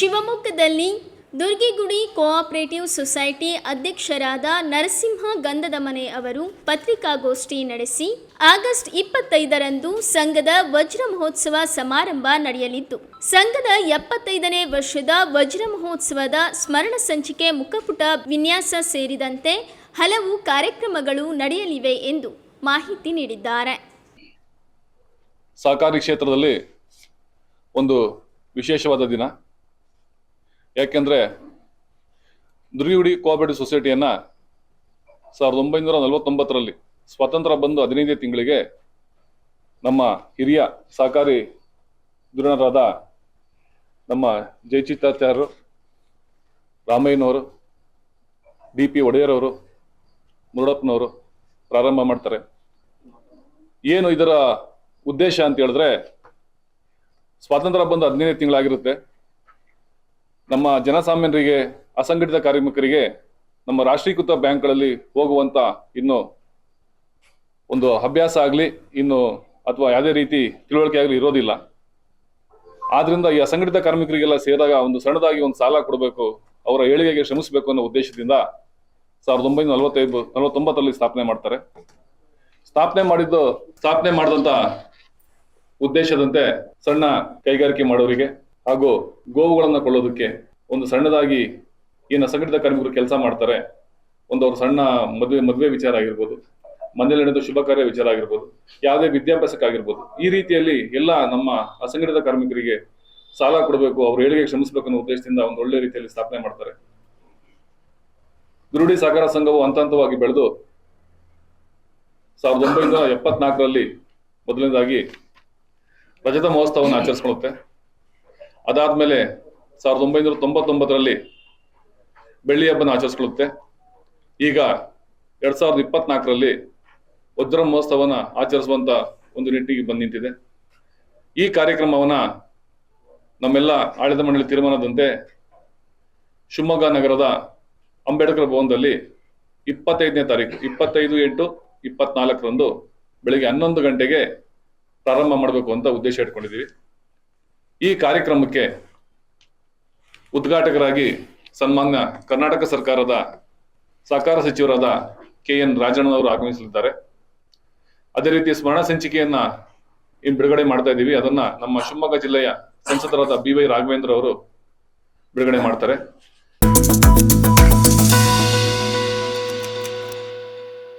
ಶಿವಮೊಗ್ಗದಲ್ಲಿ Durgigudi cooperative society ಅಧ್ಯಕ್ಷರಾದ ನರಸಿಂಹ ಗಂಧದಮನೆ ಅವರು ಪತ್ರಿಕಾಗೋಷ್ಠಿ ನಡೆಸಿ ಆಗಸ್ಟ್ ಇಪ್ಪತ್ತೈದರಂದು ಸಂಘದ ವಜ್ರ ಮಹೋತ್ಸವ ಸಮಾರಂಭ ನಡೆಯಲಿದ್ದು, ಸಂಘದ ಎಪ್ಪತ್ತೈದನೇ ವರ್ಷದ ವಜ್ರ ಮಹೋತ್ಸವದ ಸ್ಮರಣ ಸಂಚಿಕೆ ಮುಖಪುಟ ವಿನ್ಯಾಸ ಸೇರಿದಂತೆ ಹಲವು ಕಾರ್ಯಕ್ರಮಗಳು ನಡೆಯಲಿವೆ ಎಂದು ಮಾಹಿತಿ ನೀಡಿದ್ದಾರೆ. ಸಹಕಾರಿ ಕ್ಷೇತ್ರದಲ್ಲಿ ಒಂದು ವಿಶೇಷವಾದ ದಿನ. ಯಾಕೆಂದರೆ ದುರ್ಗಿಗುಡಿ ಕೋಆಪರೇಟಿವ್ ಸೊಸೈಟಿಯನ್ನ ಸಾವಿರದ ಒಂಬೈನೂರ ನಲವತ್ತೊಂಬತ್ತರಲ್ಲಿ ಸ್ವಾತಂತ್ರ್ಯ ಬಂದು ಹದಿನೈದೇ ತಿಂಗಳಿಗೆ ನಮ್ಮ ಹಿರಿಯ ಸಹಕಾರಿ ಧುರಣರಾದ ನಮ್ಮ ಜಯಚಿತ್ತಾಚಾರ್ಯರು, ರಾಮಯ್ಯನವರು ಡಿ ಪಿ ಒಡೆಯರವರು, ಮುರುಡಪ್ಪನವರು ಪ್ರಾರಂಭ ಮಾಡ್ತಾರೆ. ಏನು ಇದರ ಉದ್ದೇಶ ಅಂತ ಹೇಳಿದ್ರೆ, ಸ್ವಾತಂತ್ರ್ಯ ಬಂದು ಹದಿನೈದು ತಿಂಗಳಾಗಿರುತ್ತೆ. ನಮ್ಮ ಜನಸಾಮಾನ್ಯರಿಗೆ, ಅಸಂಘಟಿತ ಕಾರ್ಮಿಕರಿಗೆ ನಮ್ಮ ರಾಷ್ಟ್ರೀಕೃತ ಬ್ಯಾಂಕ್ಗಳಲ್ಲಿ ಹೋಗುವಂತ ಇನ್ನು ಒಂದು ಅಭ್ಯಾಸ ಆಗಲಿ, ಇನ್ನು ಅಥವಾ ಯಾವುದೇ ರೀತಿ ತಿಳುವಳಿಕೆ ಆಗಲಿ ಇರೋದಿಲ್ಲ. ಆದ್ರಿಂದ ಈ ಅಸಂಘಟಿತ ಕಾರ್ಮಿಕರಿಗೆಲ್ಲ ಸೇರಿದಾಗ ಒಂದು ಸಣ್ಣದಾಗಿ ಒಂದು ಸಾಲ ಕೊಡಬೇಕು, ಅವರ ಏಳಿಗೆಗೆ ಶ್ರಮಿಸಬೇಕು ಅನ್ನೋ ಉದ್ದೇಶದಿಂದ ಸಾವಿರದ ಒಂಬೈನೂರ ನಲವತ್ತೈದು, ನಲವತ್ತೊಂಬತ್ತರಲ್ಲಿ ಸ್ಥಾಪನೆ ಮಾಡ್ತಾರೆ. ಸ್ಥಾಪನೆ ಮಾಡಿದ್ದು, ಸ್ಥಾಪನೆ ಮಾಡಿದಂತ ಉದ್ದೇಶದಂತೆ ಸಣ್ಣ ಕೈಗಾರಿಕೆ ಮಾಡೋರಿಗೆ ಹಾಗೂ ಗೋವುಗಳನ್ನ ಕೊಳ್ಳೋದಕ್ಕೆ ಒಂದು ಸಣ್ಣದಾಗಿ ಏನು ಅಸಂಘಟಿತ ಕಾರ್ಮಿಕರು ಕೆಲಸ ಮಾಡ್ತಾರೆ. ಒಂದು ಅವ್ರ ಸಣ್ಣ ಮದುವೆ ಮದುವೆ ವಿಚಾರ ಆಗಿರ್ಬೋದು ಮನೇಲಿ ನಡೆದ ಶುಭ ಕಾರ್ಯ ವಿಚಾರ ಆಗಿರ್ಬೋದು, ಯಾವುದೇ ವಿದ್ಯಾಭ್ಯಾಸಕ್ಕಾಗಿರ್ಬೋದು ಈ ರೀತಿಯಲ್ಲಿ ಎಲ್ಲ ನಮ್ಮ ಅಸಂಘಟಿತ ಕಾರ್ಮಿಕರಿಗೆ ಸಾಲ ಕೊಡಬೇಕು, ಅವ್ರ ಏಳಿಗೆ ಶ್ರಮಿಸಬೇಕು ಅನ್ನೋ ಉದ್ದೇಶದಿಂದ ಒಂದು ಒಳ್ಳೆ ರೀತಿಯಲ್ಲಿ ಸ್ಥಾಪನೆ ಮಾಡ್ತಾರೆ. ಗುರುಡಿ ಸಹಕಾರ ಸಂಘವು ಹಂತ ಹಂತವಾಗಿ ಬೆಳೆದು ಸಾವಿರದ ಒಂಬೈನೂರ ಎಪ್ಪತ್ನಾಲ್ಕರಲ್ಲಿ ಮೊದಲನೇದಾಗಿ ರಜತ ಮಹೋತ್ಸವವನ್ನು ಆಚರಿಸ್ಕೊಳ್ಳುತ್ತೆ. ಅದಾದ್ಮೇಲೆ ಸಾವಿರದ ಒಂಬೈನೂರ ತೊಂಬತ್ತೊಂಬತ್ತರಲ್ಲಿ ಬೆಳ್ಳಿ ಹಬ್ಬನ ಆಚರಿಸ್ಕೊಳ್ಳುತ್ತೆ. ಈಗ ಎರಡ್ ಸಾವಿರದ ಇಪ್ಪತ್ನಾಲ್ಕರಲ್ಲಿ ವಜ್ರ ಮಹೋತ್ಸವನ ಆಚರಿಸುವಂತ ಒಂದು ನಿಟ್ಟಿಗೆ ಬಂದು ನಿಂತಿದೆ. ಈ ಕಾರ್ಯಕ್ರಮವನ್ನ ನಮ್ಮೆಲ್ಲ ಆಡಳಿತ ಮಂಡಳಿ ತೀರ್ಮಾನದಂತೆ ಶಿವಮೊಗ್ಗ ನಗರದ ಅಂಬೇಡ್ಕರ್ ಭವನದಲ್ಲಿ ಇಪ್ಪತ್ತೈದನೇ ತಾರೀಕು, ಇಪ್ಪತ್ತೈದು ಎಂಟು ಇಪ್ಪತ್ನಾಲ್ಕರಂದು ಬೆಳಿಗ್ಗೆ ಹನ್ನೊಂದು ಗಂಟೆಗೆ ಪ್ರಾರಂಭ ಮಾಡಬೇಕು ಅಂತ ಉದ್ದೇಶ ಇಟ್ಕೊಂಡಿದ್ದೀವಿ ಈ ಕಾರ್ಯಕ್ರಮಕ್ಕೆ ಉದ್ಘಾಟಕರಾಗಿ ಸನ್ಮಾನ್ಯ ಕರ್ನಾಟಕ ಸರ್ಕಾರದ ಸಹಕಾರ ಸಚಿವರಾದ ಕೆ ಎನ್ ರಾಜಣ್ಣನವರು ಆಗಮಿಸಲಿದ್ದಾರೆ. ಅದೇ ರೀತಿ ಸ್ಮರಣ ಸಂಚಿಕೆಯನ್ನ ಇನ್ ಬಿಡುಗಡೆ ಮಾಡ್ತಾ ಇದ್ದೀವಿ. ಅದನ್ನ ನಮ್ಮ ಶಿವಮೊಗ್ಗ ಜಿಲ್ಲೆಯ ಸಂಸದರಾದ ಬಿ ವೈ ರಾಘವೇಂದ್ರ ಅವರು ಬಿಡುಗಡೆ ಮಾಡ್ತಾರೆ.